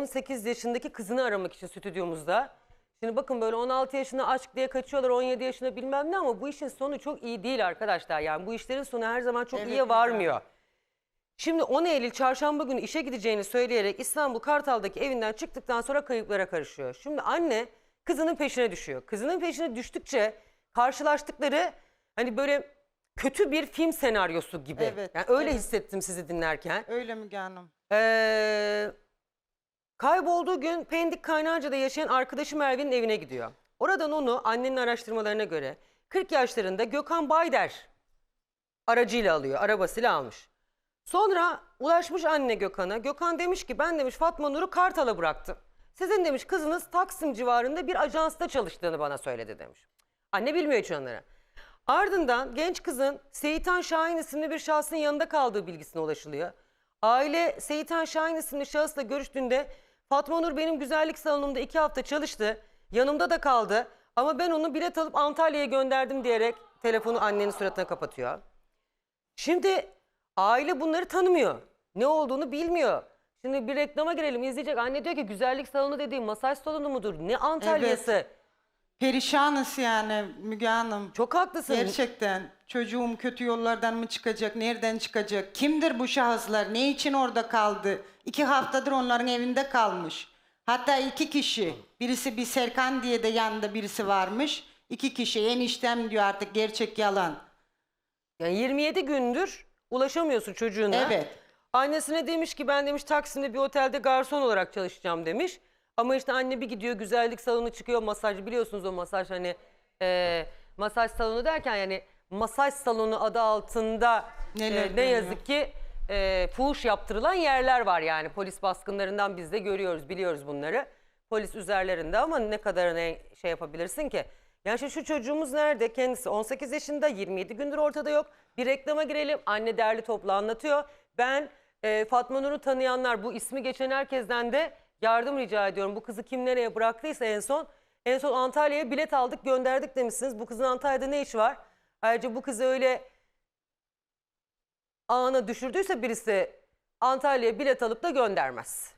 18 yaşındaki kızını aramak için stüdyomuzda. Şimdi bakın böyle 16 yaşında aşk diye kaçıyorlar 17 yaşında bilmem ne ama bu işin sonu çok iyi değil arkadaşlar. Yani bu işlerin sonu her zaman çok Evet, iyiye varmıyor. Şimdi 10 Eylül çarşamba günü işe gideceğini söyleyerek İstanbul Kartal'daki evinden çıktıktan sonra kayıplara karışıyor. Şimdi anne kızının peşine düşüyor. Kızının peşine düştükçe karşılaştıkları hani böyle kötü bir film senaryosu gibi. Evet, yani öyle evet. hissettim sizi dinlerken. Öyle Müge Hanım. Ee, kaybolduğu gün Pendik Kaynarca'da yaşayan arkadaşı Merve'nin evine gidiyor. Oradan onu annenin araştırmalarına göre 40 yaşlarında Gökhan Bayder aracıyla alıyor, arabasıyla almış. Sonra ulaşmış anne Gökhan'a. Gökhan demiş ki ben demiş Fatma Nur'u Kartal'a bıraktım. Sizin demiş kızınız Taksim civarında bir ajansta çalıştığını bana söyledi demiş. Anne bilmiyor hiç onları. Ardından genç kızın Seyitan Şahin isimli bir şahsın yanında kaldığı bilgisine ulaşılıyor. Aile Seyitan Şahin isimli şahısla görüştüğünde Fatma benim güzellik salonumda iki hafta çalıştı. Yanımda da kaldı ama ben onu bilet alıp Antalya'ya gönderdim diyerek telefonu annenin suratına kapatıyor. Şimdi aile bunları tanımıyor. Ne olduğunu bilmiyor. Şimdi bir reklama girelim izleyecek. Anne diyor ki güzellik salonu dediğim masaj salonu mudur? Ne Antalya'sı? Perişanız yani Müge Hanım. Çok haklısın. Gerçekten çocuğum kötü yollardan mı çıkacak, nereden çıkacak? Kimdir bu şahıslar? Ne için orada kaldı? İki haftadır onların evinde kalmış. Hatta iki kişi. Birisi bir Serkan diye de yanında birisi varmış. İki kişi eniştem diyor artık gerçek yalan. Yani 27 gündür ulaşamıyorsun çocuğuna. Evet. Annesine demiş ki ben demiş Taksim'de bir otelde garson olarak çalışacağım demiş. Ama işte anne bir gidiyor güzellik salonu çıkıyor masaj biliyorsunuz o masaj hani e, masaj salonu derken yani masaj salonu adı altında Neler e, ne dönüyor? yazık ki e, fuhuş yaptırılan yerler var yani polis baskınlarından biz de görüyoruz biliyoruz bunları. Polis üzerlerinde ama ne kadar ne şey yapabilirsin ki? Yani şimdi şu çocuğumuz nerede? Kendisi 18 yaşında 27 gündür ortada yok. Bir reklama girelim. Anne derli toplu anlatıyor. Ben e, Fatma Nur'u tanıyanlar bu ismi geçen herkesten de yardım rica ediyorum. Bu kızı kim nereye bıraktıysa en son en son Antalya'ya bilet aldık gönderdik demişsiniz. Bu kızın Antalya'da ne işi var? Ayrıca bu kızı öyle ağına düşürdüyse birisi Antalya'ya bilet alıp da göndermez.